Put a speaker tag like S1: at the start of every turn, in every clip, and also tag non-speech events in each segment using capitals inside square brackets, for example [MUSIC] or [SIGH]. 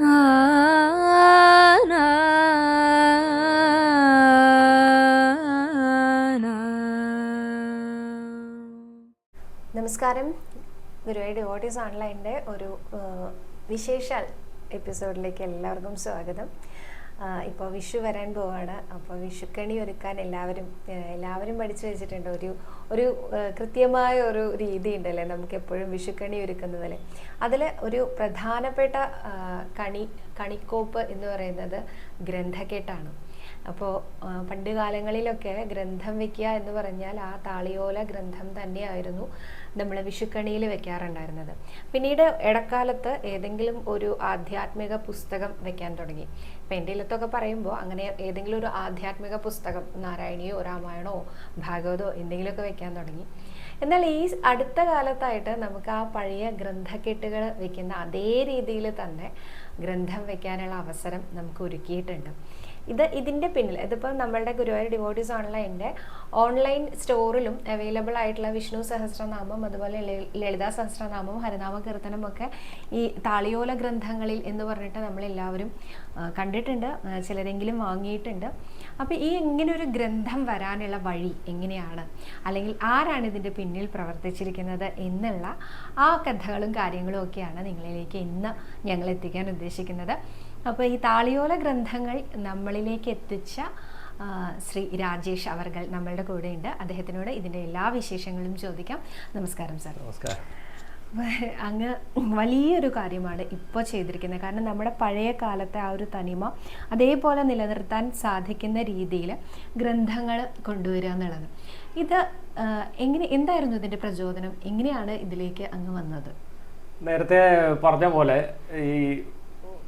S1: നമസ്കാരം. ഗുരുവായൂർ ഡിവോട്ടീസ് ഓൺലൈന്റെ ഒരു വിശേഷാൽ എപ്പിസോഡിലേക്ക് എല്ലാവർക്കും സ്വാഗതം. ഇപ്പോൾ വിഷു വരാൻ പോവാണ്. അപ്പോൾ വിഷുക്കണി ഒരുക്കാൻ എല്ലാവരും എല്ലാവരും പഠിച്ചു വെച്ചിട്ടുണ്ട്. ഒരു ഒരു കൃത്യമായ ഒരു രീതി ഉണ്ടല്ലേ നമുക്ക് എപ്പോഴും വിഷുക്കണി ഒരുക്കുന്നതല്ലേ അതിൽ ഒരു പ്രധാനപ്പെട്ട കണി കണിക്കോപ്പ് എന്ന് പറയുന്നത് ഗ്രന്ഥക്കെട്ടാണ് അപ്പോൾ പണ്ട് കാലങ്ങളിലൊക്കെ ഗ്രന്ഥം വെക്കുക എന്ന് പറഞ്ഞാൽ ആ താളിയോല ഗ്രന്ഥം തന്നെയായിരുന്നു നമ്മൾ വിഷുക്കണിയിൽ വെക്കാറുണ്ടായിരുന്നത്. പിന്നീട് ഇടക്കാലത്ത് ഏതെങ്കിലും ഒരു ആധ്യാത്മിക പുസ്തകം വെക്കാൻ തുടങ്ങി. ഇപ്പം എന്റെ ഇല്ലത്തൊക്കെ പറയുമ്പോൾ അങ്ങനെ ഏതെങ്കിലും ഒരു ആധ്യാത്മിക പുസ്തകം നാരായണിയോ രാമായണോ ഭാഗവതോ എന്തെങ്കിലുമൊക്കെ വെക്കാൻ തുടങ്ങി. എന്നാൽ ഈ അടുത്ത കാലത്തായിട്ട് നമുക്ക് ആ പഴയ ഗ്രന്ഥക്കെട്ടുകൾ വെക്കുന്ന അതേ രീതിയിൽ തന്നെ ഗ്രന്ഥം വെക്കാനുള്ള അവസരം നമുക്ക് ഒരുക്കിയിട്ടുണ്ട്. ഇത് ഇതിന്റെ പിന്നിൽ ഇതിപ്പോൾ നമ്മളുടെ ഗുരുവായൂർ ഡിവോട്ടീസ് ഓൺലൈന്റെ ഓൺലൈൻ സ്റ്റോറിലും അവൈലബിൾ ആയിട്ടുള്ള വിഷ്ണു സഹസ്രനാമം അതുപോലെ ലളിത സഹസ്രനാമം ഹരിനാമ കീർത്തനം ഒക്കെ ഈ താളിയോല ഗ്രന്ഥങ്ങളിൽ എന്ന് പറഞ്ഞിട്ട് നമ്മളെല്ലാവരും കണ്ടിട്ടുണ്ട് ചിലരെങ്കിലും വാങ്ങിയിട്ടുണ്ട്. അപ്പോൾ ഈ ഇങ്ങനെ ഒരു ഗ്രന്ഥം വരാനുള്ള വഴി എങ്ങനെയാണ്? അല്ലെങ്കിൽ ആരാണ് ഇതിന്റെ പിന്നിൽ പ്രവർത്തിച്ചിരിക്കുന്നത് എന്നുള്ള ആ കഥകളും കാര്യങ്ങളും ഒക്കെയാണ് നിങ്ങളിലേക്ക് ഇന്ന് ഞങ്ങൾ എത്തിക്കാൻ ഉദ്ദേശിക്കുന്നത്. അപ്പോൾ ഈ താളിയോല ഗ്രന്ഥങ്ങൾ നമ്മളിലേക്ക് എത്തിച്ച ശ്രീ രാജേഷ് അവർകൾ നമ്മളുടെ ഉണ്ട് അദ്ദേഹത്തിനോട് ഇതിന്റെ എല്ലാ വിശേഷങ്ങളും ചോദിക്കാം. നമസ്കാരം സാർ.
S2: നമസ്കാരം.
S1: അങ്ങ് വലിയൊരു കാര്യമാണ് ഇപ്പോൾ ചെയ്തിരിക്കുന്നത്. കാരണം നമ്മുടെ പഴയ കാലത്തെ ആ ഒരു തനിമ അതേപോലെ നിലനിർത്താൻ സാധിക്കുന്ന രീതിയിൽ ഗ്രന്ഥങ്ങൾ കൊണ്ടുവരിക എന്നുള്ളത്. ഇത് എങ്ങനെ എന്തായിരുന്നു ഇതിന്റെ പ്രചോദനം? എങ്ങനെയാണ് ഇതിലേക്ക് അങ്ങ് വന്നത്?
S2: നേരത്തെ പറഞ്ഞ പോലെ ഈ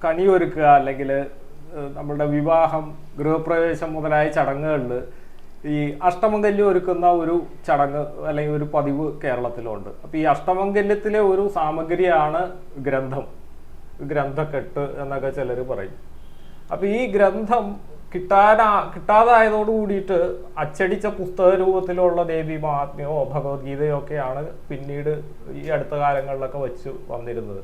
S2: കണി ഒരുക്കുക അല്ലെങ്കിൽ നമ്മളുടെ വിവാഹം ഗൃഹപ്രവേശം മുതലായ ചടങ്ങുകളിൽ ഈ അഷ്ടമംഗല്യം ഒരുക്കുന്ന ഒരു ചടങ്ങ് അല്ലെങ്കിൽ ഒരു പതിവ് കേരളത്തിലുണ്ട്. അപ്പോൾ ഈ അഷ്ടമംഗല്യത്തിലെ ഒരു സാമഗ്രിയാണ് ഗ്രന്ഥം. ഗ്രന്ഥക്കെട്ട് എന്നൊക്കെ ചിലർ പറയും. അപ്പോൾ ഈ ഗ്രന്ഥം കിട്ടാനാ കിട്ടാതായതോട് കൂടിയിട്ട് അച്ചടിച്ച പുസ്തക രൂപത്തിലുള്ള ദേവി മഹാത്മ്യമോ ഭഗവത്ഗീതയോ ഒക്കെയാണ് പിന്നീട് ഈ അടുത്ത കാലങ്ങളിലൊക്കെ വെച്ച് വന്നിരുന്നത്.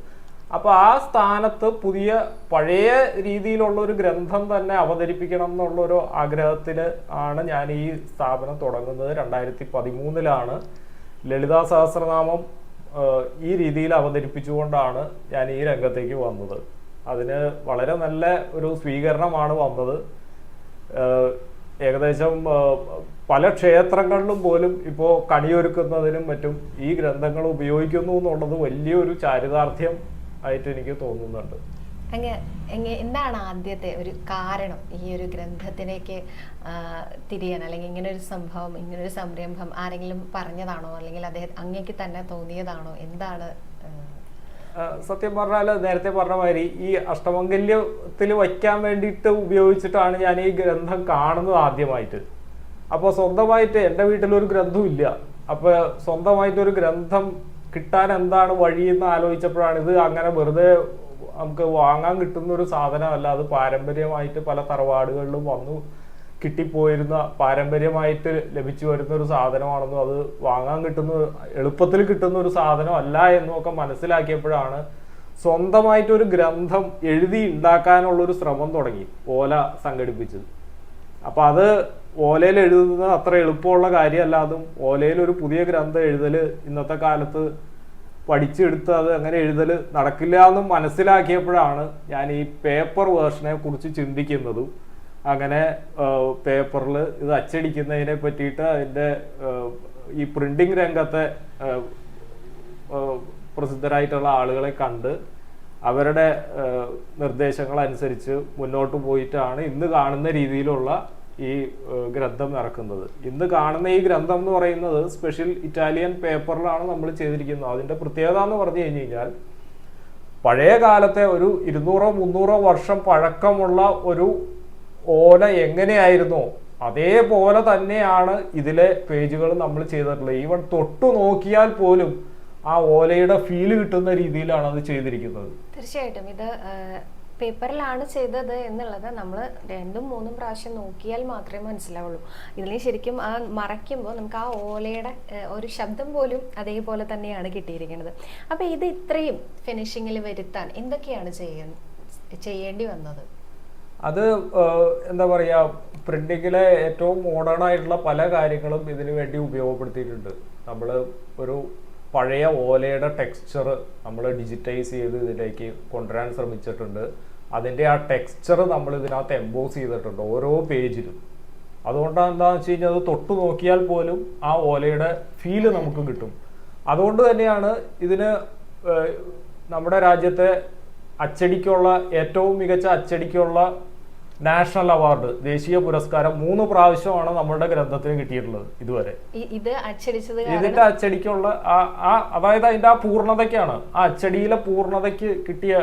S2: അപ്പോൾ ആ സ്ഥാനത്ത് പുതിയ പഴയ രീതിയിലുള്ള ഒരു ഗ്രന്ഥം തന്നെ അവതരിപ്പിക്കണം എന്നുള്ള ഒരു ആഗ്രഹത്തിൽ ആണ് ഞാൻ ഈ സ്ഥാപനം തുടങ്ങുന്നത്. രണ്ടായിരത്തി പതിമൂന്നിലാണ് ലളിതാ സഹസ്രനാമം ഈ രീതിയിൽ അവതരിപ്പിച്ചുകൊണ്ടാണ് ഞാൻ ഈ രംഗത്തേക്ക് വന്നത്. അതിന് വളരെ നല്ല ഒരു സ്വീകരണമാണ് വന്നത്. ഏകദേശം പല ക്ഷേത്രങ്ങളിലും പോലും ഇപ്പോൾ കണിയൊരുക്കുന്നതിനും മറ്റും ഈ ഗ്രന്ഥങ്ങൾ ഉപയോഗിക്കുന്നു എന്നുള്ളത് വലിയൊരു ചാരിതാർത്ഥ്യം ആയിട്ട് എനിക്ക് തോന്നുന്നുണ്ട്.
S1: എന്താണ് ആദ്യത്തെ ഒരു കാരണം ഈ ഒരു ഗ്രന്ഥത്തിലേക്ക് തിരിയാൻ? അല്ലെങ്കിൽ ഇങ്ങനെ ഒരു സംഭവം ഇങ്ങനെ ഒരു സംരംഭം ആരെങ്കിലും പറഞ്ഞതാണോ? അല്ലെങ്കിൽ അദ്ദേഹം അങ്ങേക്ക് തന്നെ തോന്നിയതാണോ? എന്താണ്
S2: സത്യം പറഞ്ഞാൽ നേരത്തെ പറഞ്ഞ മാതിരി ഈ അഷ്ടമംഗല്യത്തിൽ വയ്ക്കാൻ വേണ്ടിയിട്ട് ഉപയോഗിച്ചിട്ടാണ് ഞാൻ ഈ ഗ്രന്ഥം കാണുന്നത് ആദ്യമായിട്ട്. അപ്പോൾ സ്വന്തമായിട്ട് എന്റെ വീട്ടിലൊരു ഗ്രന്ഥം ഇല്ല അപ്പോൾ സ്വന്തമായിട്ട് ഒരു ഗ്രന്ഥം കിട്ടാൻ എന്താണ് വഴി എന്ന് ആലോചിച്ചപ്പോഴാണ് ഇത് അങ്ങനെ വെറുതെ നമുക്ക് വാങ്ങാൻ കിട്ടുന്ന ഒരു സാധനമല്ല. അത് പാരമ്പര്യമായിട്ട് പല തറവാടുകളിലും വന്നു കിട്ടിപ്പോയിരുന്ന പാരമ്പര്യമായിട്ട് ലഭിച്ചു വരുന്ന ഒരു സാധനമാണെന്നും അത് വാങ്ങാൻ കിട്ടുന്ന എളുപ്പത്തിൽ കിട്ടുന്ന ഒരു സാധനമല്ല എന്നും ഒക്കെ മനസ്സിലാക്കിയപ്പോഴാണ് സ്വന്തമായിട്ട് ഒരു ഗ്രന്ഥം എഴുതി ഉണ്ടാക്കാനുള്ള ഒരു ശ്രമം തുടങ്ങി ഓല സംഘടിപ്പിച്ചത്. അപ്പം അത് ഓലയിൽ എഴുതുന്നത് അത്ര എളുപ്പമുള്ള കാര്യമല്ല. അതും ഓലയിൽ ഒരു പുതിയ ഗ്രന്ഥം എഴുതൽ ഇന്നത്തെ കാലത്ത് പഠിച്ചെടുത്ത് അത് അങ്ങനെ എഴുതൽ നടക്കില്ല എന്ന് മനസ്സിലാക്കിയപ്പോഴാണ് ഞാൻ ഈ പേപ്പർ വേർഷനെ കുറിച്ച് ചിന്തിക്കുന്നതും. അങ്ങനെ പേപ്പറിൽ ഇത് അച്ചടിക്കുന്നതിനെ പറ്റിയിട്ട് അതിന്റെ ഈ പ്രിന്റിംഗ് രംഗത്തെ പ്രസിദ്ധരായിട്ടുള്ള ആളുകളെ കണ്ട് അവരുടെ നിർദ്ദേശങ്ങൾ അനുസരിച്ച് മുന്നോട്ട് പോയിട്ടാണ് ഇന്ന് കാണുന്ന രീതിയിലുള്ള ഈ ഗ്രന്ഥം ഇറക്കുന്നത്. ഇന്ന് കാണുന്ന ഈ ഗ്രന്ഥം എന്ന് പറയുന്നത് സ്പെഷ്യൽ ഇറ്റാലിയൻ പേപ്പറിലാണ് നമ്മൾ ചെയ്തിരിക്കുന്നത്. അതിന്റെ പ്രത്യേകത എന്ന് പറഞ്ഞു കഴിഞ്ഞു കഴിഞ്ഞാൽ പഴയ കാലത്തെ ഒരു ഇരുന്നൂറോ മുന്നൂറോ വർഷം പഴക്കമുള്ള ഒരു ഓല എങ്ങനെയായിരുന്നു അതേപോലെ തന്നെയാണ് ഇതിലെ പേജുകൾ നമ്മൾ ചെയ്തിട്ടുള്ളത്. ഈവൻ തൊട്ടു നോക്കിയാൽ പോലും ആ ഓലയുടെ ഫീൽ കിട്ടുന്ന രീതിയിലാണ് അത് ചെയ്തിരിക്കുന്നത്.
S1: തീർച്ചയായിട്ടും ഇത് പേപ്പറിലാണ് ചെയ്തത് എന്നുള്ളത് നമ്മൾ രണ്ടും മൂന്നും പ്രാവശ്യം നോക്കിയാൽ മാത്രമേ മനസ്സിലാവുള്ളൂ. ഇതിൽ ശരിക്കും ആ മറയ്ക്കുമ്പോൾ നമുക്ക് ആ ഓലയുടെ ഒരു ശബ്ദം പോലും അതേപോലെ തന്നെയാണ് കിട്ടിയിരിക്കുന്നത്. അപ്പോൾ ഇത് ഇത്രയും ഫിനിഷിങ്ങിൽ വരുത്താൻ എന്തൊക്കെയാണ് ചെയ്യേണ്ടി വന്നത്?
S2: അത് എന്താ പറയുക പ്രിന്റിങ്ങിലെ ഏറ്റവും മോഡേൺ ആയിട്ടുള്ള പല കാര്യങ്ങളും ഇതിനു വേണ്ടി ഉപയോഗപ്പെടുത്തിയിട്ടുണ്ട്. നമ്മൾ ഒരു പഴയ ഓലയുടെ ടെക്സ്ചർ നമ്മൾ ഡിജിറ്റൈസ് ചെയ്ത് ഇതിലേക്ക് കൊണ്ടുവരാൻ ശ്രമിച്ചിട്ടുണ്ട്. അതിന്റെ ആ ടെക്സ്ചർ നമ്മൾ ഇതിനകത്ത് എംബോസ് ചെയ്തിട്ടുണ്ട് ഓരോ പേജിലും. അതുകൊണ്ടാണ് എന്താണെന്ന് വെച്ച് കഴിഞ്ഞാൽ അത് തൊട്ട് നോക്കിയാൽ പോലും ആ ഓലയുടെ ഫീൽ നമുക്ക് കിട്ടും. അതുകൊണ്ട് തന്നെയാണ് ഇതിന് നമ്മുടെ രാജ്യത്തെ അച്ചടിക്കുള്ള ഏറ്റവും മികച്ച അച്ചടിക്കുള്ള നാഷണൽ അവാർഡ് ദേശീയ പുരസ്കാരം മൂന്ന് പ്രാവശ്യമാണ് നമ്മുടെ ഗ്രന്ഥത്തിന് കിട്ടിയിട്ടുള്ളത് ഇതുവരെ.
S1: ഇത് അച്ചടിച്ചത്
S2: ഇതിന്റെ അച്ചടിക്കുള്ള ആ അതായത് അതിന്റെ ആ പൂർണതയ്ക്കാണ്. ആ അച്ചടിയിലെ പൂർണതയ്ക്ക് കിട്ടിയ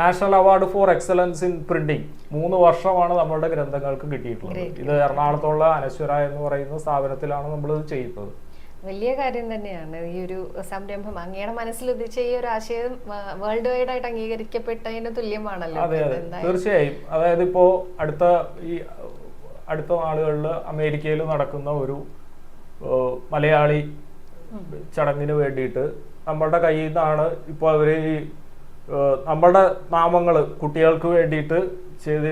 S2: national award for excellence in printing മൂന്ന് വർഷമാണ് നമ്മളുടെ ഗ്രന്ഥങ്ങൾക്ക് കിട്ടിയിട്ടുള്ളത്. ഇത് എറണാകുളത്തുള്ള അനശ്വര എന്ന് പറയുന്ന സ്ഥാപനത്തിലാണ് നമ്മൾ ഇത് ചെയ്യുന്നത്
S1: വലിയ കാര്യം തന്നെയാണ് ഈ ഒരു സംരംഭം. അങ്ങയുടെ മനസ്സിൽ ഉദിച്ച ഈ ഒരു ആശയം വേൾഡ് വൈഡ് ആയിട്ട് അംഗീകരിക്കപ്പെട്ടതിന് തുല്യമാണല്ലോ.
S2: അതെ അതെ. തീർച്ചയായും. അതായത് ഇപ്പോ അടുത്ത ഈ അടുത്ത നാളുകളിൽ അമേരിക്കയിൽ നടക്കുന്ന ഒരു മലയാളി ചടങ്ങിന് വേണ്ടിയിട്ട് നമ്മളുടെ കയ്യിൽ നിന്നാണ് ഇപ്പോൾ അവർ ഈ ഏഹ്, നമ്മളുടെ നാമങ്ങൾ കുട്ടികൾക്ക് വേണ്ടിയിട്ട് ചെയ്ത്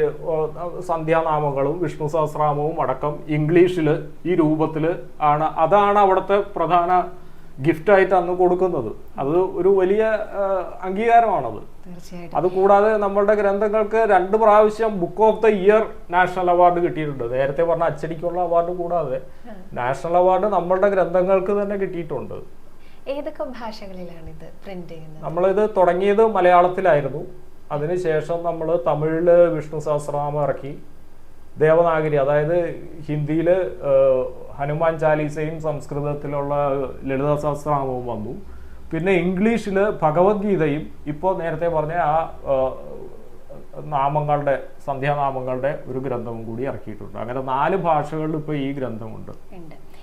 S2: സന്ധ്യാനാമങ്ങളും വിഷ്ണു സഹസ്രനാമവും അടക്കം ഇംഗ്ലീഷിൽ ഈ രൂപത്തിൽ ആണ്. അതാണ് അവിടുത്തെ പ്രധാന ഗിഫ്റ്റായിട്ട് അന്ന് കൊടുക്കുന്നത്. അത് ഒരു വലിയ അംഗീകാരമാണത്. അത് കൂടാതെ നമ്മളുടെ ഗ്രന്ഥങ്ങൾക്ക് രണ്ട് പ്രാവശ്യം book of the year national award കിട്ടിയിട്ടുണ്ട്. നേരത്തെ പറഞ്ഞ അച്ചടിക്കുള്ള അവാർഡ് കൂടാതെ നാഷണൽ അവാർഡ് നമ്മളുടെ ഗ്രന്ഥങ്ങൾക്ക് തന്നെ കിട്ടിയിട്ടുണ്ട്.
S1: ഏതൊക്കെ ഭാഷകളിലാണ് ഇത് പ്രിന്റ് ചെയ്യുന്നത്?
S2: നമ്മളിത് തുടങ്ങിയത് മലയാളത്തിലായിരുന്നു. അതിനുശേഷം നമ്മൾ തമിഴിൽ വിഷ്ണു സഹസ്രനാമം ഇറക്കി. ദേവനാഗരി അതായത് ഹിന്ദിയിൽ ഹനുമാൻ ചാലീസയും സംസ്കൃതത്തിലുള്ള ലളിത സഹസ്രനാമവും വന്നു. പിന്നെ ഇംഗ്ലീഷിൽ ഭഗവത്ഗീതയും ഇപ്പോൾ നേരത്തെ പറഞ്ഞ ആ നാമങ്ങളുടെ സന്ധ്യാനാമങ്ങളുടെ ഒരു ഗ്രന്ഥവും കൂടി ഇറക്കിയിട്ടുണ്ട്. അങ്ങനെ നാല് ഭാഷകളിൽ ഇപ്പോൾ ഈ ഗ്രന്ഥമുണ്ട്.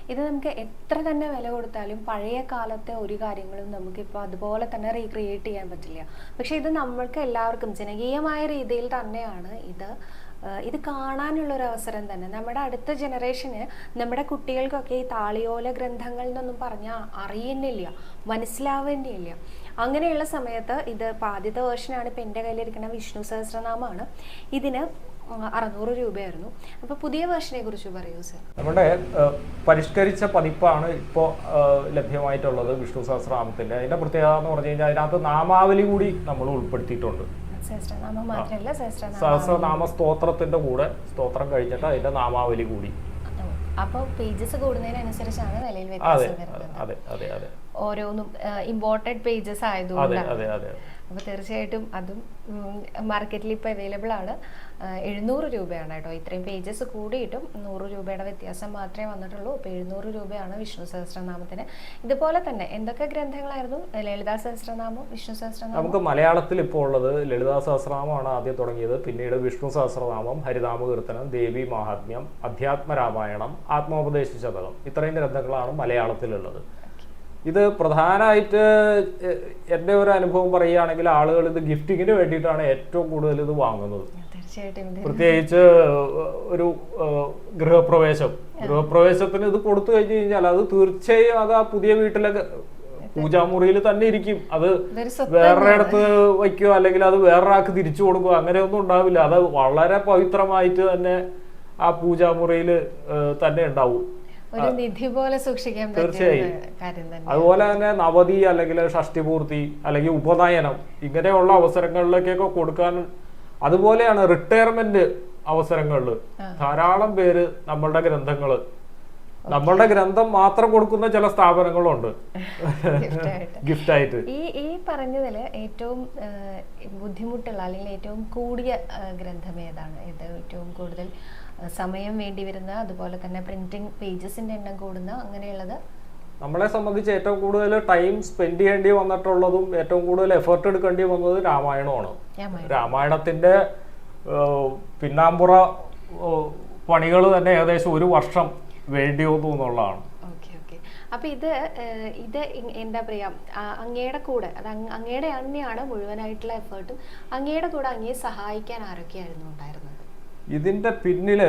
S1: ഇത് നമുക്ക് എത്ര തന്നെ വില കൊടുത്താലും പഴയ കാലത്തെ ഒരു കാര്യങ്ങളും നമുക്കിപ്പോൾ അതുപോലെ തന്നെ റീക്രിയേറ്റ് ചെയ്യാൻ പറ്റില്ല. പക്ഷേ ഇത് നമ്മൾക്ക് എല്ലാവർക്കും ജനകീയമായ രീതിയിൽ തന്നെയാണ് ഇത് ഇത് കാണാനുള്ള ഒരു അവസരം തന്നെ. നമ്മുടെ അടുത്ത ജനറേഷന് നമ്മുടെ കുട്ടികൾക്കൊക്കെ ഈ താളിയോല ഗ്രന്ഥങ്ങൾ എന്നൊന്നും പറഞ്ഞാൽ അറിയുന്നില്ല മനസ്സിലാവുന്നില്ല. അങ്ങനെയുള്ള സമയത്ത് ഇത് ആദ്യത്തെ വേർഷനാണ് ഇപ്പം എന്റെ കയ്യിലിരിക്കുന്ന വിഷ്ണു സഹസ്രനാമമാണ് ഇതിന് അറുന്നൂറ് രൂപയായിരുന്നു. അപ്പോൾ പുതിയ വേർഷനെ കുറിച്ച് പറയൂ സർ.
S2: നമ്മുടെ പരിഷ്കരിച്ച പതിപ്പാണ് ഇപ്പോൾ ലഭ്യമായിട്ടുള്ളത് വിഷ്ണു സഹസ്രനാമത്തിന്റെ. അതിന്റെ പ്രത്യേകത എന്ന് പറഞ്ഞു കഴിഞ്ഞാൽ അതിനകത്ത് നാമാവലി കൂടി നമ്മൾ ഉൾപ്പെടുത്തിയിട്ടുണ്ട്.
S1: സഹസ്രനാമം
S2: സ്തോത്രത്തിന്റെ കൂടെ സ്തോത്രം കഴിഞ്ഞിട്ട് അതിന്റെ നാമാവലി കൂടി.
S1: അപ്പോൾ പേജസ് കൂടുന്നതിനനുസരിച്ചാണ്
S2: നിലയിൽ
S1: വ്യത്യാസം വരുന്നത്. ഓരോന്നും ഇമ്പോർട്ടഡ് പേജസ് ആയതുകൊണ്ടാണ്. അപ്പോൾ തീർച്ചയായിട്ടും അതും മാർക്കറ്റിൽ ഇപ്പോൾ അവൈലബിൾ ആണ്. എഴുന്നൂറ് രൂപയാണ് കേട്ടോ. ഇത്രയും പേജസ് കൂടിയിട്ടും നൂറ് രൂപയുടെ വ്യത്യാസം മാത്രമേ വന്നിട്ടുള്ളൂ. അപ്പോൾ എഴുന്നൂറ് രൂപയാണ് വിഷ്ണു സഹസ്രനാമത്തിന്. ഇതുപോലെ തന്നെ എന്തൊക്കെ ഗ്രന്ഥങ്ങളായിരുന്നു? ലളിതാ സഹസ്രനാമം വിഷ്ണു സഹസ്രനാമം?
S2: നമുക്ക് മലയാളത്തിൽ ഇപ്പോൾ ഉള്ളത് ലളിതാ സഹസ്രനാമമാണ് ആദ്യം തുടങ്ങിയത്. പിന്നീട് വിഷ്ണു സഹസ്രനാമം ഹരിനാമ കീർത്തനം ദേവി മഹാത്മ്യം അധ്യാത്മ രാമായണം ആത്മോപദേശ ശതകം. ഇത്രയും ഗ്രന്ഥങ്ങളാണ് മലയാളത്തിലുള്ളത്. ഇത് പ്രധാനമായിട്ട് എന്റെ ഒരു അനുഭവം പറയുകയാണെങ്കിൽ ആളുകൾ ഇത് ഗിഫ്റ്റിങ്ങിന് വേണ്ടിയിട്ടാണ് ഏറ്റവും കൂടുതൽ ഇത് വാങ്ങുന്നത്. പ്രത്യേകിച്ച് ഒരു ഗൃഹപ്രവേശം. ഗൃഹപ്രവേശത്തിന് ഇത് കൊടുത്തു കഴിഞ്ഞു കഴിഞ്ഞാൽ അത് തീർച്ചയായും അത് ആ പുതിയ വീട്ടിലെ പൂജാമുറിയിൽ തന്നെ ഇരിക്കും. അത് വേറെ അടുത്ത് വയ്ക്കുക അല്ലെങ്കിൽ അത് വേറൊരാൾക്ക് തിരിച്ചു കൊടുക്കുക അങ്ങനെയൊന്നും ഉണ്ടാവില്ല. അത് വളരെ പവിത്രമായിട്ട് തന്നെ ആ പൂജാമുറിയിൽ തന്നെ ഉണ്ടാവും.
S1: ഒരു നിധി പോലെ സൂക്ഷിക്കാൻ
S2: തീർച്ചയായും. അതുപോലെ തന്നെ നവതി അല്ലെങ്കിൽ ഷഷ്ടിപൂർത്തി അല്ലെങ്കിൽ ഉപനയനം ഇങ്ങനെയുള്ള അവസരങ്ങളിലേക്കൊക്കെ കൊടുക്കാൻ അതുപോലെയാണ് റിട്ടയർമെന്റ് അവസരങ്ങളിൽ ധാരാളം പേര് നമ്മളുടെ ഗ്രന്ഥങ്ങൾ. നമ്മളുടെ ഗ്രന്ഥം മാത്രം കൊടുക്കുന്ന ചില സ്ഥാപനങ്ങളുണ്ട്. ഗിഫ്റ്റ് ആയിട്ട് [LAUGHS]
S1: ഈ ഈ പറഞ്ഞതിൽ ഏറ്റവും ബുദ്ധിമുട്ടുള്ള അല്ലെങ്കിൽ ഏറ്റവും കൂടിയ ഗ്രന്ഥം ഏതാണ്? ഏറ്റവും കൂടുതൽ സമയം വേണ്ടി വരുന്ന അതുപോലെ തന്നെ പ്രിന്റിംഗ് പേജസിന്റെ എണ്ണം കൂടുന്ന അങ്ങനെയുള്ളത്.
S2: നമ്മളെ സംബന്ധിച്ച് ഏറ്റവും കൂടുതൽ ടൈം സ്പെൻഡ് ചെയ്യേണ്ടി വന്നിട്ടുള്ളതും ഏറ്റവും കൂടുതൽ എഫേർട്ട് എടുക്കേണ്ടി വന്നത് രാമായണമാണ്.
S1: രാമായണം.
S2: രാമായണത്തിന്റെ പിന്നാമ്പുറ പണികൾ തന്നെ ഏകദേശം ഒരു വർഷം വേണ്ടി വന്നു എന്നുള്ളതാണ്.
S1: അപ്പൊ ഇത് ഇത് എന്താ പറയാ അങ്ങയുടെ കൂടെ അത് അങ്ങ് അങ്ങയുടെ തന്നെയാണ് മുഴുവനായിട്ടുള്ള എഫേർട്ടും അങ്ങയുടെ കൂടെ അങ്ങയെ സഹായിക്കാൻ ആരൊക്കെയായിരുന്നു ഉണ്ടായിരുന്നത്?
S2: ഇതിന്റെ പിന്നിൽ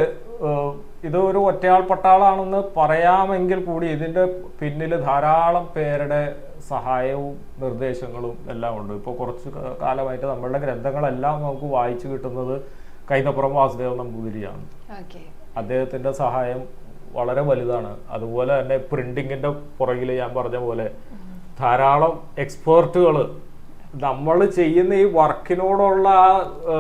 S2: ഇത് ഒരു ഒറ്റയാൾ പട്ടാളാണെന്ന് പറയാമെങ്കിൽ കൂടി ഇതിന്റെ പിന്നിൽ ധാരാളം പേരുടെ സഹായവും നിർദ്ദേശങ്ങളും എല്ലാം ഉണ്ട്. ഇപ്പോൾ കുറച്ച് കാലമായിട്ട് നമ്മളുടെ ഗ്രന്ഥങ്ങളെല്ലാം നമുക്ക് വായിച്ചു കിട്ടുന്നത് കൈതപ്പുറം വാസുദേവൻ നമ്പൂതിരിയാണ്.
S1: അദ്ദേഹത്തിന്റെ
S2: അദ്ദേഹത്തിന്റെ സഹായം വളരെ വലുതാണ്. അതുപോലെ തന്നെ പ്രിന്റിങ്ങിന്റെ പുറകിൽ ഞാൻ പറഞ്ഞ പോലെ ധാരാളം എക്സ്പേർട്ടുകൾ നമ്മൾ ചെയ്യുന്ന ഈ വർക്കിനോടുള്ള ആ,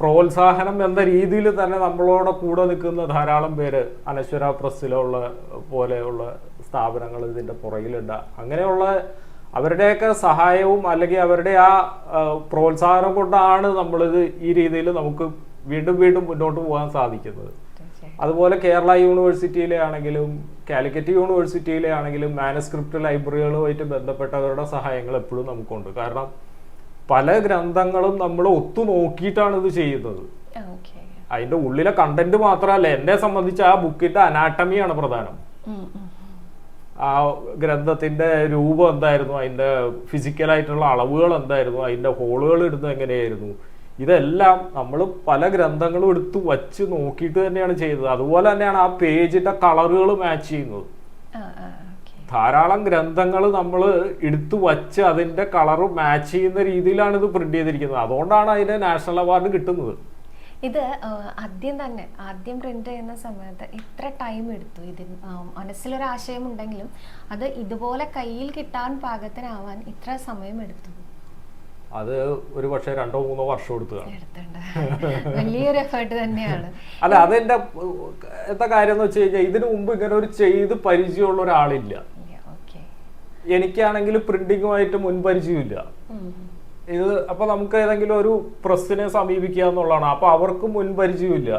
S2: പ്രോത്സാഹനം എന്ന രീതിയിൽ തന്നെ നമ്മളോട് കൂടെ നിൽക്കുന്ന ധാരാളം പേര് അനശ്വര പ്രസ്സിലുള്ള പോലെയുള്ള സ്ഥാപനങ്ങൾ ഇതിന്റെ പുറകിലുണ്ട്. അങ്ങനെയുള്ള അവരുടെയൊക്കെ സഹായവും അല്ലെങ്കിൽ അവരുടെ ആ ആ, പ്രോത്സാഹനം കൊണ്ടാണ് നമ്മളിത് ഈ രീതിയിൽ നമുക്ക് വീണ്ടും വീണ്ടും മുന്നോട്ട് പോകാൻ സാധിക്കുന്നത്. അതുപോലെ കേരള യൂണിവേഴ്സിറ്റിയിലെ ആണെങ്കിലും കാലിക്കറ്റ് യൂണിവേഴ്സിറ്റിയിലെ ആണെങ്കിലും മാനസ്ക്രിപ്റ്റ് ലൈബ്രറികളുമായിട്ട് ബന്ധപ്പെട്ടവരുടെ സഹായങ്ങൾ എപ്പോഴും നമുക്കുണ്ട്. കാരണം പല ഗ്രന്ഥങ്ങളും നമ്മൾ ഒത്തു നോക്കിയിട്ടാണ് ഇത് ചെയ്യുന്നത്. അതിന്റെ ഉള്ളിലെ കണ്ടന്റ് മാത്രമല്ല എന്നെ സംബന്ധിച്ച് ആ ബുക്കിന്റെ അനാട്ടമിയാണ് പ്രധാനം. ആ ഗ്രന്ഥത്തിന്റെ രൂപം എന്തായിരുന്നു? അതിന്റെ ഫിസിക്കലായിട്ടുള്ള അളവുകൾ എന്തായിരുന്നു? അതിന്റെ ഹോളുകൾ ഇടുന്നത് എങ്ങനെയായിരുന്നു? ഇതെല്ലാം നമ്മൾ പല ഗ്രന്ഥങ്ങളും എടുത്ത് വച്ച് നോക്കിയിട്ട് തന്നെയാണ് ചെയ്തത്. അതുപോലെ തന്നെയാണ് ആ പേജിന്റെ കളറുകൾ മാച്ച് ചെയ്യുന്നത്. ധാരാളം ഗ്രന്ഥങ്ങൾ നമ്മൾ എടുത്തു വച്ച് അതിന്റെ കളറ് മാച്ച് ചെയ്യുന്ന രീതിയിലാണ് ഇത് പ്രിന്റ് ചെയ്തിരിക്കുന്നത്. അതുകൊണ്ടാണ് അതിന് നാഷണൽ അവാർഡ് കിട്ടുന്നത്.
S1: ഇത് ആദ്യം തന്നെ ആദ്യം പ്രിന്റ് ചെയ്യുന്ന സമയത്ത് ഇത്ര ടൈം എടുത്തു. ഇതിന് മനസ്സിലൊരാശയം മനസ്സിലൊരു ആശയം ഉണ്ടെങ്കിലും അത് ഇതുപോലെ കയ്യിൽ കിട്ടാൻ പാകത്തിനാവാൻ ഇത്ര സമയം എടുത്തു.
S2: അത് ഒരു പക്ഷേ രണ്ടോ മൂന്നോ വർഷം എടുത്തതാണ്.
S1: എടുത്തിട്ടുണ്ട്. വലിയൊരു എഫേർട്ട് തന്നെയാണ്.
S2: അല്ല അതെന്റെ എന്താ കാര്യം എന്ന് വെച്ച് കഴിഞ്ഞാൽ ഇതിനു മുമ്പ് ഇങ്ങനെ ഒരു ചെയ്ത് പരിചയമുള്ള ഒരാളില്ല. എനിക്കാണെങ്കിൽ പ്രിന്റിങ്ങുമായിട്ട് മുൻപരിചയമില്ല. ഇത് അപ്പൊ നമുക്ക് ഏതെങ്കിലും ഒരു പ്രസ്സിനെ സമീപിക്കുക എന്നുള്ളതാണ്. അപ്പൊ അവർക്ക് മുൻപരിചയമില്ല.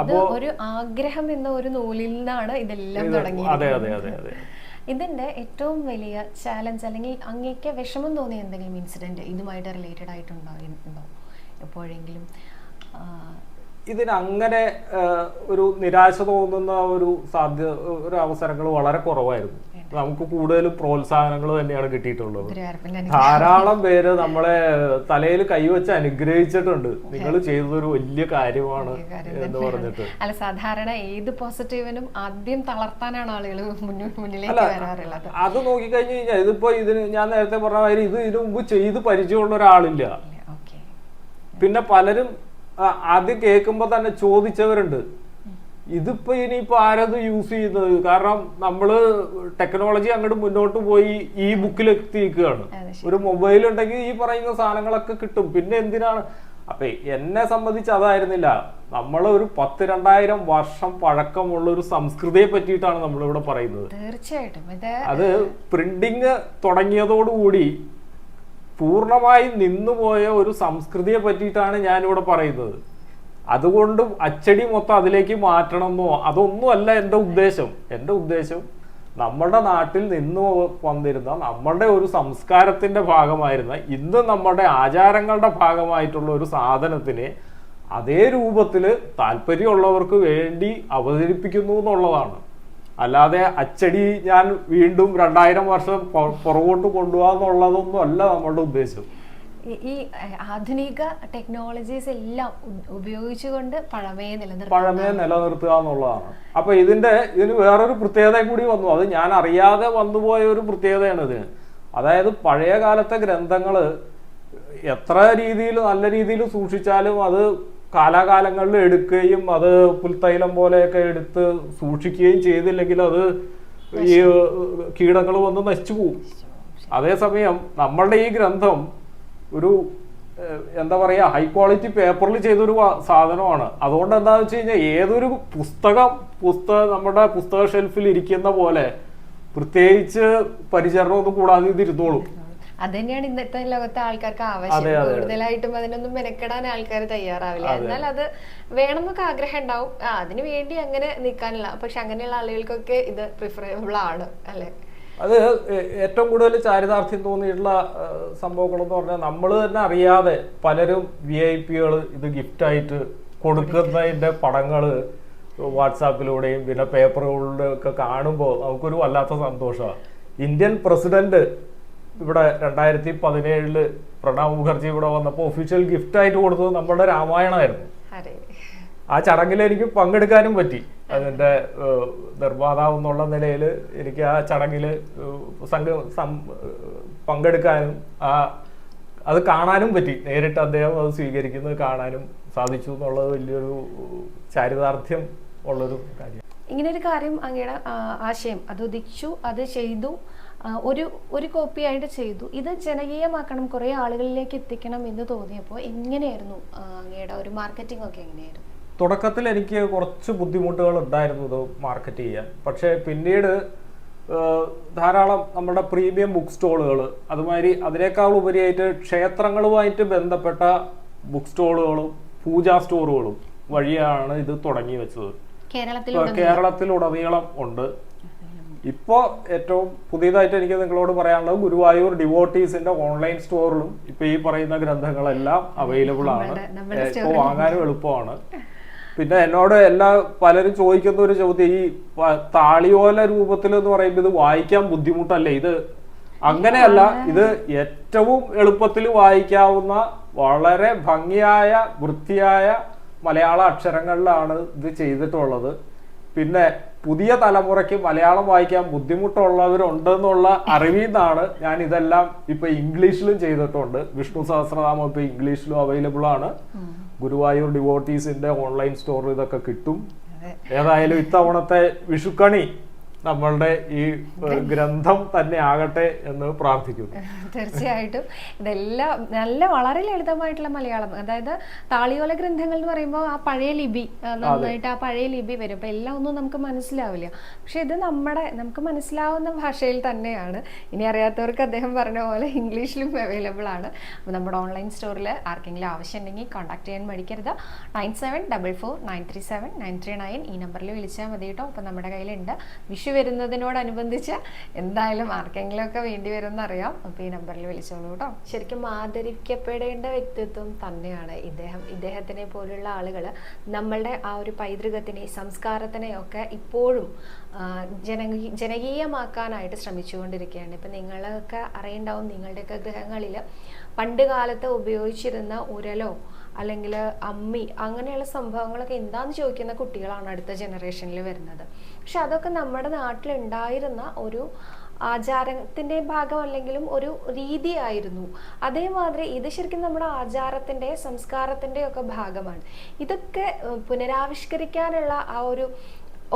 S2: അപ്പോ
S1: ഒരു ആഗ്രഹം എന്ന ഒരു നൂലിൽ നിന്നാണ് ഇതെല്ലാം
S2: ഇത്
S1: തുടങ്ങിയത്
S2: അതെ അതെ അതെ അതെ.
S1: ഇതിന്റെ ഏറ്റവും വലിയ ചാലഞ്ച് അല്ലെങ്കിൽ അങ്ങേക്ക് വിഷമം തോന്നിയ എന്തെങ്കിലും ഇൻസിഡന്റ് ഇതുമായിട്ട് റിലേറ്റഡ് ആയിട്ടുണ്ടോ? എപ്പോഴെങ്കിലും ആ,
S2: ഇതിന് അങ്ങനെ ഒരു നിരാശ തോന്നുന്ന ഒരു സാധ്യത ഒരു അവസരങ്ങൾ വളരെ കുറവായിരുന്നു. നമുക്ക് കൂടുതലും പ്രോത്സാഹനങ്ങൾ തന്നെയാണ് കിട്ടിയിട്ടുള്ളത്. ധാരാളം പേര് നമ്മളെ തലയിൽ കൈവച്ച് അനുഗ്രഹിച്ചിട്ടുണ്ട്. നിങ്ങൾ ചെയ്തതൊരു വലിയ കാര്യമാണ് എന്ന് പറഞ്ഞിട്ട്.
S1: അല്ല സാധാരണ ഏത് പോസിറ്റീവിനും ആദ്യം തളർത്താനാണ് ആളുകൾ മുന്നിലേക്ക് വരാറുള്ളത്.
S2: അത് നോക്കിക്കഴിഞ്ഞു കഴിഞ്ഞാൽ ഇതിപ്പോ ഇതിന് ഞാൻ നേരത്തെ പറഞ്ഞ മാതിരി ഇത് ഇതിനു മുമ്പ് ചെയ്ത് പരിചയമുള്ള ഒരാളില്ല. പിന്നെ പലരും ആദ്യം കേൾക്കുമ്പോ തന്നെ ചോദിച്ചവരുണ്ട്. ഇതിപ്പോ ഇനിയിപ്പോ ആരത് യൂസ് ചെയ്യുന്നത്? കാരണം നമ്മൾ ടെക്നോളജി അങ്ങോട്ട് മുന്നോട്ട് പോയി ഈ ബുക്കിൽ എത്തിയിരിക്കുകയാണ്. ഒരു മൊബൈൽ ഉണ്ടെങ്കിൽ ഈ പറയുന്ന സാധനങ്ങളൊക്കെ കിട്ടും. പിന്നെ എന്തിനാണ്? അപ്പൊ എന്നെ സംബന്ധിച്ച് അതായിരുന്നില്ല. നമ്മൾ ഒരു പത്ത് രണ്ടായിരം വർഷം പഴക്കമുള്ള ഒരു സംസ്കൃതിയെ പറ്റിയിട്ടാണ് നമ്മളിവിടെ പറയുന്നത്.
S1: തീർച്ചയായിട്ടും.
S2: അത് പ്രിന്റിങ് തുടങ്ങിയതോടുകൂടി പൂർണമായി നിന്നുപോയ ഒരു സംസ്കൃതിയെ പറ്റിയിട്ടാണ് ഞാനിവിടെ പറയുന്നത്. അതുകൊണ്ടും അച്ചടി മൊത്തം അതിലേക്ക് മാറ്റണമെന്നോ അതൊന്നുമല്ല എന്റെ ഉദ്ദേശം. എന്റെ ഉദ്ദേശം നമ്മുടെ നാട്ടിൽ നിന്ന് വന്നിരുന്ന നമ്മളുടെ ഒരു സംസ്കാരത്തിന്റെ ഭാഗമായിരുന്ന ഇന്ന് നമ്മുടെ ആചാരങ്ങളുടെ ഭാഗമായിട്ടുള്ള ഒരു സാധനത്തിനെ അതേ രൂപത്തിൽ താല്പര്യമുള്ളവർക്ക് വേണ്ടി അവതരിപ്പിക്കുന്നു എന്നുള്ളതാണ്. അല്ലാതെ അച്ചടി ഞാൻ വീണ്ടും രണ്ടായിരം വർഷം പുറകോട്ട് കൊണ്ടുപോകാന്നുള്ളതൊന്നും അല്ല നമ്മളുടെ ഉദ്ദേശം.
S1: ഈ- ഈ ആധുനിക ടെക്നോളജീസ് എല്ലാം ഉപയോഗിച്ചുകൊണ്ട് പഴമയെ നിലനിർത്തുക.
S2: പഴമയെ നിലനിർത്തുക എന്നുള്ളതാണ്. അപ്പൊ ഇതിന്റെ ഇതിന് വേറൊരു പ്രത്യേകത കൂടി വന്നു. അത് ഞാൻ അറിയാതെ വന്നുപോയ ഒരു പ്രത്യേകതയാണ് ഇതിന് അതായത് പഴയ കാലത്തെ ഗ്രന്ഥങ്ങൾ എത്ര രീതിയിൽ നല്ല രീതിയിൽ സൂക്ഷിച്ചാലും അത് കാലാകാലങ്ങളിൽ എടുക്കുകയും അത് പുൽത്തൈലം പോലെയൊക്കെ എടുത്ത് സൂക്ഷിക്കുകയും ചെയ്തില്ലെങ്കിൽ അത് ഈ കീടങ്ങൾ വന്ന് നശിച്ചു പോകും. അതേസമയം നമ്മളുടെ ഈ ഗ്രന്ഥം ഒരു എന്താ പറയാ ഹൈ ക്വാളിറ്റി പേപ്പറിൽ ചെയ്തൊരു സാധനമാണ്. അതുകൊണ്ട് എന്താണെന്ന് വെച്ച് കഴിഞ്ഞാൽ ഏതൊരു പുസ്തകം പുസ്തകം നമ്മുടെ പുസ്തക ഷെൽഫിൽ ഇരിക്കുന്ന പോലെ പ്രത്യേകിച്ച് പരിചരണമൊന്നും കൂടാതെ ഇത് ഇരുന്നോളും
S1: അത് തന്നെയാണ് ഇന്നത്തെ ലോകത്തെ ആൾക്കാർക്ക് ആവശ്യം. കൂടുതലായിട്ടും അതിനൊന്നും മെനക്കെടാൻ ആൾക്കാർ തയ്യാറാവില്ല. എന്നാൽ അത് വേണമെന്നൊക്കെ ആഗ്രഹം ഉണ്ടാവും. അതിന് വേണ്ടി അങ്ങനെ നിൽക്കാനില്ല. പക്ഷെ അങ്ങനെയുള്ള ആളുകൾക്കൊക്കെ ഇത് പ്രിഫറബിൾ ആണ് അല്ലെ?
S2: അത് ഏറ്റവും കൂടുതൽ ചാരിതാർത്ഥ്യം തോന്നിയിട്ടുള്ള സംഭവങ്ങളെന്ന് പറഞ്ഞാൽ നമ്മൾ തന്നെ അറിയാതെ പലരും വി ഐ പികൾ ഇത് ഗിഫ്റ്റായിട്ട് കൊടുക്കുന്നതിന്റെ പടങ്ങൾ വാട്സാപ്പിലൂടെയും പിന്നെ പേപ്പറുകളിലൂടെ ഒക്കെ കാണുമ്പോൾ നമുക്കൊരു വല്ലാത്ത സന്തോഷമാണ്. ഇന്ത്യൻ പ്രസിഡന്റ് ഇവിടെ രണ്ടായിരത്തി പതിനേഴിൽ പ്രണബ് മുഖർജി ഇവിടെ വന്നപ്പോൾ ഒഫീഷ്യൽ ഗിഫ്റ്റ് ആയിട്ട് കൊടുത്തത് നമ്മുടെ രാമായണമായിരുന്നു. ആ ചടങ്ങിൽ എനിക്ക് പങ്കെടുക്കാനും പറ്റി. അതിന്റെ നിർമ്മാതാവ് എന്നുള്ള നിലയിൽ എനിക്ക് ആ ചടങ്ങിൽ സംഘ പങ്കെടുക്കാനും ആ അത് കാണാനും പറ്റി. നേരിട്ട് അദ്ദേഹം അത് സ്വീകരിക്കുന്നത് കാണാനും സാധിച്ചു എന്നുള്ളത് വലിയൊരു ചാരിതാർത്ഥ്യം ഉള്ളൊരു കാര്യം
S1: ഇങ്ങനെ ഒരു കാര്യം അങ്ങയുടെ ആശയം അത് ഉദിച്ചു അത് ചെയ്തു ഒരു ഒരു കോപ്പി ആയിട്ട് ചെയ്തു. ഇത് ജനകീയമാക്കണം കുറേ ആളുകളിലേക്ക് എത്തിക്കണം എന്ന് തോന്നിയപ്പോൾ എങ്ങനെയായിരുന്നു അങ്ങയുടെ ഒരു മാർക്കറ്റിംഗ് ഒക്കെ എങ്ങനെയായിരുന്നു?
S2: തുടക്കത്തിൽ എനിക്ക് കുറച്ച് ബുദ്ധിമുട്ടുകൾ ഉണ്ടായിരുന്നു ഇത് മാർക്കറ്റ് ചെയ്യാൻ. പക്ഷേ പിന്നീട് ധാരാളം നമ്മുടെ പ്രീമിയം ബുക്ക് സ്റ്റോളുകൾ അതുമാതിരി അതിനേക്കാൾ ഉപരിയായിട്ട് ക്ഷേത്രങ്ങളുമായിട്ട് ബന്ധപ്പെട്ട ബുക്ക് സ്റ്റോളുകളും പൂജാ സ്റ്റോറുകളും വഴിയാണ് ഇത് തുടങ്ങി വെച്ചത്. കേരളത്തിലുടനീളം ഉണ്ട്. ഇപ്പോ ഏറ്റവും പുതിയതായിട്ട് എനിക്ക് നിങ്ങളോട് പറയാനുള്ളത് ഗുരുവായൂർ ഡിവോട്ടീസിന്റെ ഓൺലൈൻ സ്റ്റോറിലും ഇപ്പൊ ഈ പറയുന്ന ഗ്രന്ഥങ്ങളെല്ലാം അവൈലബിൾ ആണ്. ഇപ്പോൾ വാങ്ങാനും എളുപ്പമാണ്. പിന്നെ എന്നോട് എല്ലാ പലരും ചോദിക്കുന്ന ഒരു ചോദ്യം ഈ താളിയോല രൂപത്തിൽ എന്ന് പറയുമ്പോൾ ഇത് വായിക്കാൻ ബുദ്ധിമുട്ടല്ലേ? ഇത് അങ്ങനെയല്ല ഇത് ഏറ്റവും എളുപ്പത്തിൽ വായിക്കാവുന്ന വളരെ ഭംഗിയായ വൃത്തിയായ മലയാള അക്ഷരങ്ങളിലാണ് ഇത് ചെയ്തിട്ടുള്ളത്. പിന്നെ പുതിയ തലമുറയ്ക്ക് മലയാളം വായിക്കാൻ ബുദ്ധിമുട്ടുള്ളവരുണ്ടെന്നുള്ള അറിവിൽ നിന്നാണ് ഞാൻ ഇതെല്ലാം ഇപ്പൊ ഇംഗ്ലീഷിലും ചെയ്തിട്ടുണ്ട്. വിഷ്ണു സഹസ്രനാമം ഇപ്പൊ ഇംഗ്ലീഷിലും അവൈലബിൾ ആണ്. ഗുരുവായൂർ ഡിവോട്ടീസിന്റെ ഓൺലൈൻ സ്റ്റോറിൽ ഇതൊക്കെ കിട്ടും. ഏതായാലും ഇത്തവണത്തെ വിഷുക്കണി നമ്മളുടെ ഈ ഗ്രന്ഥം തന്നെ ആകട്ടെ എന്ന് പ്രാർത്ഥിക്കുന്നു.
S1: തീർച്ചയായിട്ടും. ഇതെല്ലാം നല്ല വളരെ ലളിതമായിട്ടുള്ള മലയാളം. അതായത് താളിയോല ഗ്രന്ഥങ്ങൾ എന്ന് പറയുമ്പോൾ ആ പഴയ ലിപി നന്നായിട്ട് ആ പഴയ ലിപി വരും. അപ്പൊ എല്ലാം ഒന്നും നമുക്ക് മനസ്സിലാവില്ല. പക്ഷെ ഇത് നമ്മുടെ നമുക്ക് മനസ്സിലാവുന്ന ഭാഷയിൽ തന്നെയാണ്. ഇനി അറിയാത്തവർക്ക് അദ്ദേഹം പറഞ്ഞ പോലെ ഇംഗ്ലീഷിലും അവൈലബിൾ ആണ്. അപ്പോൾ നമ്മുടെ ഓൺലൈൻ സ്റ്റോറിൽ ആർക്കെങ്കിലും ആവശ്യമുണ്ടെങ്കിൽ കോൺടാക്ട് ചെയ്യാൻ മടിക്കരുത്. Nine seven double four nine three seven nine three nine ഈ നമ്പറിൽ വിളിച്ചാൽ മതി കേട്ടോ. അപ്പോൾ നമ്മുടെ കയ്യിലുണ്ട്. വിഷു വരുന്നതിനോടനുബന്ധിച്ച് എന്തായാലും ആർക്കെങ്കിലും ഒക്കെ വേണ്ടി വരും അറിയാം അപ്പോൾ ഈ നമ്പറിൽ വിളിച്ചോളൂ കേട്ടോ. ശരിക്കും ആദരിക്കപ്പെടേണ്ട വ്യക്തിത്വം തന്നെയാണ് ഇദ്ദേഹം. ഇദ്ദേഹത്തിനെ പോലുള്ള ആളുകൾ നമ്മളുടെ ആ ഒരു പൈതൃകത്തിനെ സംസ്കാരത്തിനെ ഒക്കെ ഇപ്പോഴും ജനകീ ജനകീയമാക്കാനായിട്ട് ശ്രമിച്ചുകൊണ്ടിരിക്കുകയാണ്. ഇപ്പം നിങ്ങളൊക്കെ അറിയണ്ടാവും നിങ്ങളുടെയൊക്കെ ഗൃഹങ്ങളിൽ പണ്ട് കാലത്ത് ഉപയോഗിച്ചിരുന്ന ഉരലോ അല്ലെങ്കിൽ അമ്മി അങ്ങനെയുള്ള സംഭവങ്ങളൊക്കെ എന്താന്ന് ചോദിക്കുന്ന കുട്ടികളാണ് അടുത്ത ജനറേഷനിൽ വരുന്നത്. പക്ഷെ അതൊക്കെ നമ്മുടെ നാട്ടിലുണ്ടായിരുന്ന ഒരു ആചാരത്തിന്റെ ഭാഗം അല്ലെങ്കിലും ഒരു രീതിയായിരുന്നു. അതേമാതിരി ഇത് ശരിക്കും നമ്മുടെ ആചാരത്തിന്റെ സംസ്കാരത്തിന്റെ ഒക്കെ ഭാഗമാണ്. ഇതൊക്കെ പുനരാവിഷ്കരിക്കാനുള്ള ആ ഒരു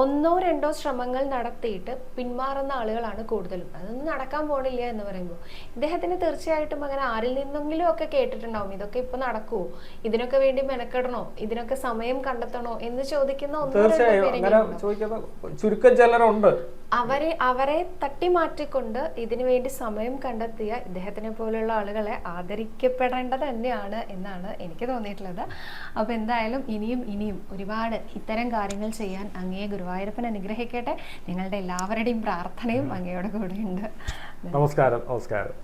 S1: ഒന്നോ രണ്ടോ ശ്രമങ്ങൾ നടത്തിയിട്ട് പിന്മാറുന്ന ആളുകളാണ് കൂടുതലും. അതൊന്നും നടക്കാൻ പോണില്ല എന്ന് പറയുമ്പോൾ. ഇദ്ദേഹത്തിന് തീർച്ചയായിട്ടും അങ്ങനെ ആരിൽ നിന്നെങ്കിലും ഒക്കെ കേട്ടിട്ടുണ്ടാവും. ഇതൊക്കെ ഇപ്പൊ നടക്കുവോ? ഇതിനൊക്കെ വേണ്ടി മെനക്കെടണോ? ഇതിനൊക്കെ സമയം കണ്ടെത്തണോ? എന്ന് ചോദിക്കുന്ന ഒന്നോ രണ്ടോ പേരെങ്കിലും
S2: ചുരുക്കം ചിലരുണ്ട്.
S1: അവരെ അവരെ തട്ടിമാറ്റിക്കൊണ്ട് ഇതിനു വേണ്ടി സമയം കണ്ടെത്തിയ ഇദ്ദേഹത്തിനെ പോലുള്ള ആളുകളെ ആദരിക്കപ്പെടേണ്ടത് തന്നെയാണ് എന്നാണ് എനിക്ക് തോന്നിയിട്ടുള്ളത്. അപ്പോൾ എന്തായാലും ഇനിയും ഇനിയും ഒരുപാട് ഇത്തരം കാര്യങ്ങൾ ചെയ്യാൻ അങ്ങയെ ഗുരുവായൂരപ്പൻ അനുഗ്രഹിക്കട്ടെ. നിങ്ങളുടെ എല്ലാവരുടെയും പ്രാർത്ഥനയും അങ്ങയോട് ഉണ്ട്
S2: നമസ്കാരം നമസ്കാരം.